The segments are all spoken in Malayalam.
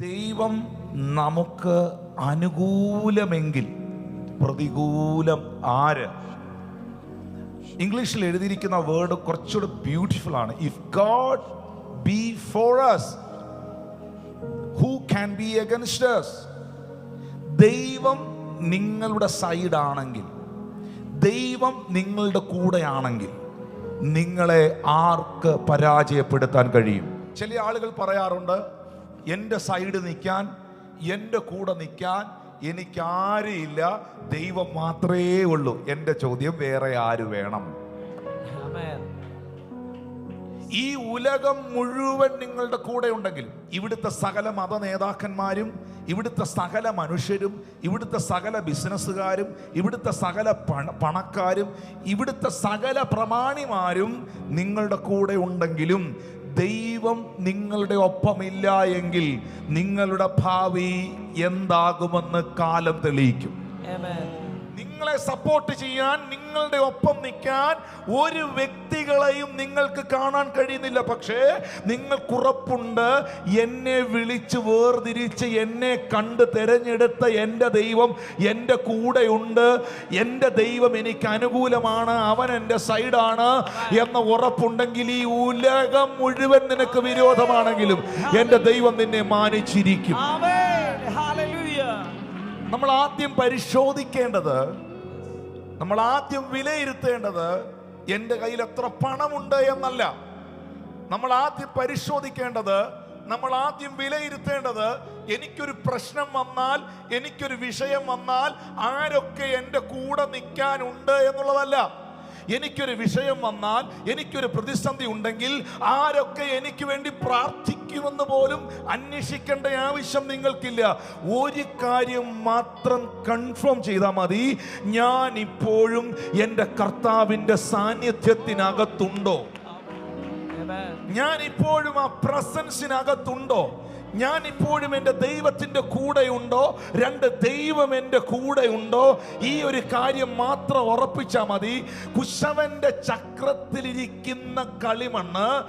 ദൈവം നമുക്ക് അനുകൂലമെങ്കിൽ പ്രതികൂലം ആര്? ഇംഗ്ലീഷിൽ എഴുതിയിരിക്കുന്ന വേർഡ് കുറച്ചുകൂടെ ബ്യൂട്ടിഫുൾ ആണ്. If God be for us who can be against ദൈവം നിങ്ങളുടെ സൈഡാണെങ്കിൽ ദൈവം നിങ്ങളുടെ കൂടെയാണെങ്കിൽ നിങ്ങളെ ആർക്ക് പരാജയപ്പെടുത്താൻ കഴിയും? ചില ആളുകൾ പറയാറുണ്ട് എന്റെ സൈഡ് നിൽക്കാൻ എന്റെ കൂടെ നിൽക്കാൻ എനിക്ക് ആരുമില്ല ദൈവം മാത്രമേ ഉള്ളൂ. എന്റെ ചോദ്യം വേറെ ആര് വേണം. ഈ ഉലകം മുഴുവൻ നിങ്ങളുടെ കൂടെ ഉണ്ടെങ്കിൽ ഇവിടുത്തെ സകല മത നേതാക്കന്മാരും ഇവിടുത്തെ സകല മനുഷ്യരും ഇവിടുത്തെ സകല ബിസിനസ്സുകാരും ഇവിടുത്തെ സകല പണ പണക്കാരും ഇവിടുത്തെ സകല പ്രമാണിമാരും നിങ്ങളുടെ കൂടെ ഉണ്ടെങ്കിലും ദൈവം നിങ്ങളുടെ ഒപ്പമില്ല എങ്കിൽ നിങ്ങളുടെ ഭാവി എന്താകുമെന്ന് കാലം തെളിയിക്കും. നിങ്ങളെ സപ്പോർട്ട് ചെയ്യാൻ നിങ്ങളുടെ ഒപ്പം നിൽക്കാൻ ഒരു വ്യക്തികളെയും നിങ്ങൾക്ക് കാണാൻ കഴിയുന്നില്ല. പക്ഷേ നിങ്ങൾക്കുറപ്പുണ്ട് എന്നെ വിളിച്ച് വേർതിരിച്ച് എന്നെ കണ്ട് തിരഞ്ഞെടുത്ത എന്റെ ദൈവം എന്റെ കൂടെയുണ്ട്. എന്റെ ദൈവം എനിക്ക് അനുകൂലമാണ് അവൻ എന്റെ സൈഡാണ് എന്ന ഉറപ്പുണ്ടെങ്കിൽ ഈ ഉലകം മുഴുവൻ നിനക്ക് വിരോധമാണെങ്കിലും എന്റെ ദൈവം നിന്നെ മാനിച്ചിരിക്കും. നമ്മൾ ആദ്യം പരിശോധിക്കേണ്ടത് നമ്മൾ ആദ്യം വിലയിരുത്തേണ്ടത് എന്റെ കയ്യിൽ എത്ര പണമുണ്ട് എന്നല്ല. നമ്മൾ ആദ്യം പരിശോധിക്കേണ്ടത് നമ്മൾ ആദ്യം വിലയിരുത്തേണ്ടത് എനിക്കൊരു പ്രശ്നം വന്നാൽ എനിക്കൊരു വിഷയം വന്നാൽ ആരൊക്കെ എന്റെ കൂടെ നിൽക്കാനുണ്ട് എന്നുള്ളതല്ല. എനിക്കൊരു വിഷയം വന്നാൽ എനിക്കൊരു പ്രതിസന്ധി ഉണ്ടെങ്കിൽ ആരൊക്കെ എനിക്ക് വേണ്ടി പ്രാർത്ഥിക്കുമെന്ന് പോലും അന്വേഷിക്കേണ്ട ആവശ്യം നിങ്ങൾക്കില്ല. ഒരു കാര്യം മാത്രം കൺഫേം ചെയ്താൽ മതി. ഞാൻ ഇപ്പോഴും എന്റെ കർത്താവിന്റെ സാന്നിധ്യത്തിനകത്തുണ്ടോ? ഞാൻ ഇപ്പോഴും ആ പ്രസൻസിനകത്തുണ്ടോ? ഞാൻ ഇപ്പോഴും എന്റെ ദൈവത്തിന്റെ കൂടെയുണ്ടോ? രണ്ട് ദൈവം എന്റെ കൂടെയുണ്ടോ? ഈ ഒരു കാര്യം മാത്രം ഉറപ്പിച്ചാൽ മതി. കുശവന്റെ ചക്രത്തിലിരിക്കുന്ന കളിമണ്ണ്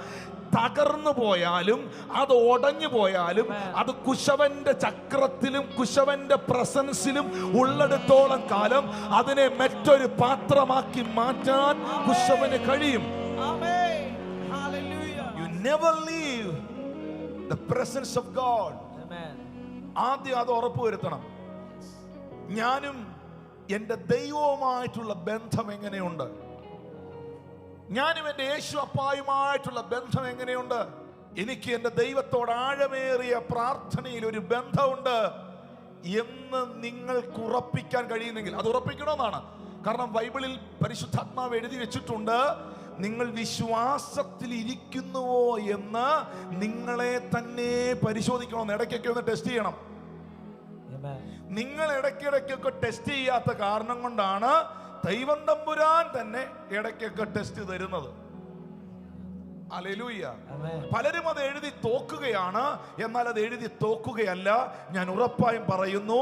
തകർന്നു പോയാലും അത് ഉടഞ്ഞു പോയാലും അത് കുശവന്റെ ചക്രത്തിലും കുശവന്റെ പ്രസൻസിലും ഉള്ളെടുത്തോളം കാലം അതിനെ മറ്റൊരു പാത്രമാക്കി മാറ്റാൻ കുശവന് കഴിയും. Of God. Amen. ആദ്യം അത് ഉറപ്പുവരുത്തണം ഞാനും എന്റെ ദൈവവുമായിട്ടുള്ള ബന്ധം എങ്ങനെയുണ്ട് ഞാനും എന്റെ യേശു അപ്പായുമായിട്ടുള്ള ബന്ധം എങ്ങനെയുണ്ട് എനിക്ക് എന്റെ ദൈവത്തോട് ആഴമേറിയ പ്രാർത്ഥനയിൽ ഒരു ബന്ധമുണ്ട് എന്ന് നിങ്ങൾക്ക് ഉറപ്പിക്കാൻ കഴിയുന്നെങ്കിൽ അത് ഉറപ്പിക്കണമെന്നാണ് കാരണം ബൈബിളിൽ പരിശുദ്ധാത്മാവ് എഴുതി വെച്ചിട്ടുണ്ട് നിങ്ങൾ വിശ്വാസത്തിൽ ഇരിക്കുന്നുവോ എന്ന് നിങ്ങളെ തന്നെ പരിശോധിക്കണമെന്ന് ഇടയ്ക്കൊക്കെ ഒന്ന് ടെസ്റ്റ് ചെയ്യണം. നിങ്ങൾ ഇടയ്ക്കിടയ്ക്കൊക്കെ ടെസ്റ്റ് ചെയ്യാത്ത കാരണം കൊണ്ടാണ് ദൈവം തമ്പുരാൻ തന്നെ ഇടയ്ക്കൊക്കെ ടെസ്റ്റ് തരുന്നത്. അലലൂയ്യ. പലരും അത് എഴുതി തോക്കുകയാണ്. എന്നാൽ അത് എഴുതി തോക്കുകയല്ല. ഞാൻ ഉറപ്പായും പറയുന്നു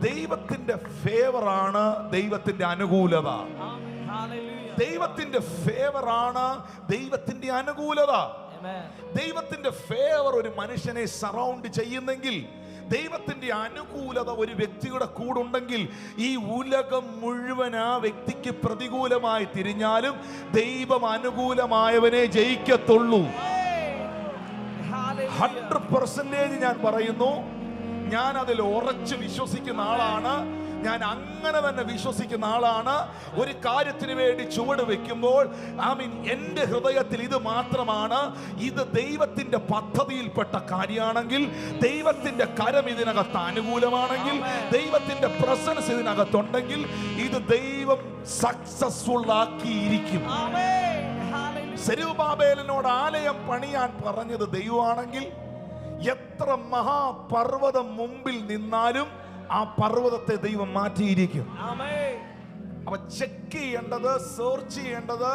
ദൈവത്തിന്റെ ഫേവറാണ് ദൈവത്തിന്റെ അനുകൂലത. ദൈവത്തിന്റെ ഫേവർ ആണ് ദൈവത്തിന്റെ അനുകൂലത. ദൈവത്തിന്റെ ഫേവർ ഒരു മനുഷ്യനെ സറൗണ്ട് ചെയ്യുന്നെങ്കിൽ ദൈവത്തിന്റെ അനുകൂലത ഒരു വ്യക്തിയുടെ കൂടുണ്ടെങ്കിൽ ഈ ഉലകം മുഴുവൻ ആ വ്യക്തിക്ക് പ്രതികൂലമായി തിരിഞ്ഞാലും ദൈവം അനുകൂലമായവനെ ജയിക്കത്തുള്ളൂ. ഹൺഡ്രഡ് പെർസെന്റേജ് ഞാൻ പറയുന്നു. ഞാൻ അതിൽ ഉറച്ചു വിശ്വസിക്കുന്ന ആളാണ്. ഞാൻ അങ്ങനെ തന്നെ വിശ്വസിക്കുന്ന ആളാണ്. ഒരു കാര്യത്തിന് വേണ്ടി ചുവട് വെക്കുമ്പോൾ ഐ മീൻ എന്റെ ഹൃദയത്തിൽ ഇത് മാത്രമാണ്. ഇത് ദൈവത്തിന്റെ പദ്ധതിയിൽപ്പെട്ട കാര്യമാണെങ്കിൽ ദൈവത്തിന്റെ കരം ഇതിനകത്ത് അനുകൂലമാണെങ്കിൽ ദൈവത്തിന്റെ പ്രസൻസ് ഇതിനകത്തുണ്ടെങ്കിൽ ഇത് ദൈവം സക്സസ്ഫുൾ ആക്കിയിരിക്കും. സെരുബാബേലിനോട് ആലയം പണിയാൻ പറഞ്ഞത് ദൈവമാണെങ്കിൽ എത്ര മഹാപർവതം മുമ്പിൽ നിന്നാലും ആ പർവതത്തെ ദൈവം മാറ്റിയിരിക്കും. അവ അപ്പൊ ചെക്ക് ചെയ്യേണ്ടത് സെർച്ച് ചെയ്യേണ്ടത്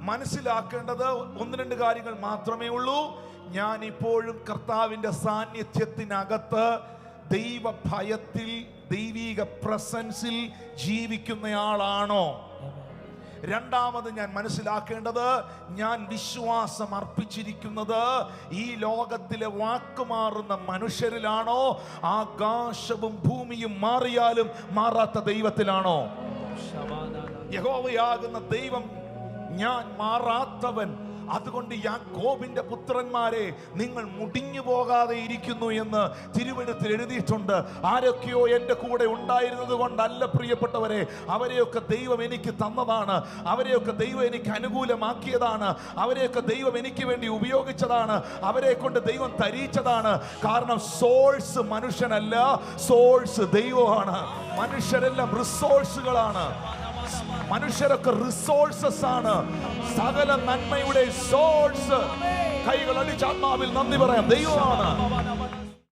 മനസ്സിലാക്കേണ്ടത് ഒന്ന് രണ്ട് കാര്യങ്ങൾ മാത്രമേ ഉള്ളൂ. ഞാൻ ഇപ്പോഴും കർത്താവിന്റെ സാന്നിധ്യത്തിനകത്ത് ദൈവ ഭയത്തിൽ ദൈവീക പ്രസൻസിൽ ജീവിക്കുന്നയാളാണോ? രണ്ടാമത് ഞാൻ മനസ്സിലാക്കേണ്ടത് ഞാൻ വിശ്വാസം അർപ്പിച്ചിരിക്കുന്നത് ഈ ലോകത്തിലെ വാക്കുമാറുന്ന മനുഷ്യരിലാണോ? ആകാശവും ഭൂമിയും മാറിയാലും മാറാത്ത ദൈവത്തിലാണോ? യഹോവയാകുന്ന ദൈവം ഞാൻ മാറാത്തവൻ അതുകൊണ്ട് യാക്കോബിന്റെ പുത്രന്മാരെ നിങ്ങൾ മുടിഞ്ഞു പോകാതെ ഇരിക്കുന്നു എന്ന് തിരുവെടുത്തിൽ എഴുതിയിട്ടുണ്ട്. ആരൊക്കെയോ എന്റെ കൂടെ ഉണ്ടായിരുന്നത് കൊണ്ടല്ല പ്രിയപ്പെട്ടവരെ അവരെയൊക്കെ ദൈവം എനിക്ക് തന്നതാണ്. അവരെയൊക്കെ ദൈവം എനിക്ക് അനുകൂലമാക്കിയതാണ്. അവരെയൊക്കെ ദൈവം എനിക്ക് വേണ്ടി ഉപയോഗിച്ചതാണ്. അവരെ കൊണ്ട് ദൈവം തരീച്ചതാണ് കാരണം സോൾസ് മനുഷ്യനല്ല സോൾസ് ദൈവമാണ്. മനുഷ്യരെല്ലാം റിസോഴ്സുകളാണ് മനുഷ്യരൊക്കെ റിസോഴ്സസ് ആണ്. സകല നന്മയുടെ സോഴ്സ് കൈകൾ അടിച്ചാത്മാവിൽ നന്ദി പറയാം. ദൈവമാണ്.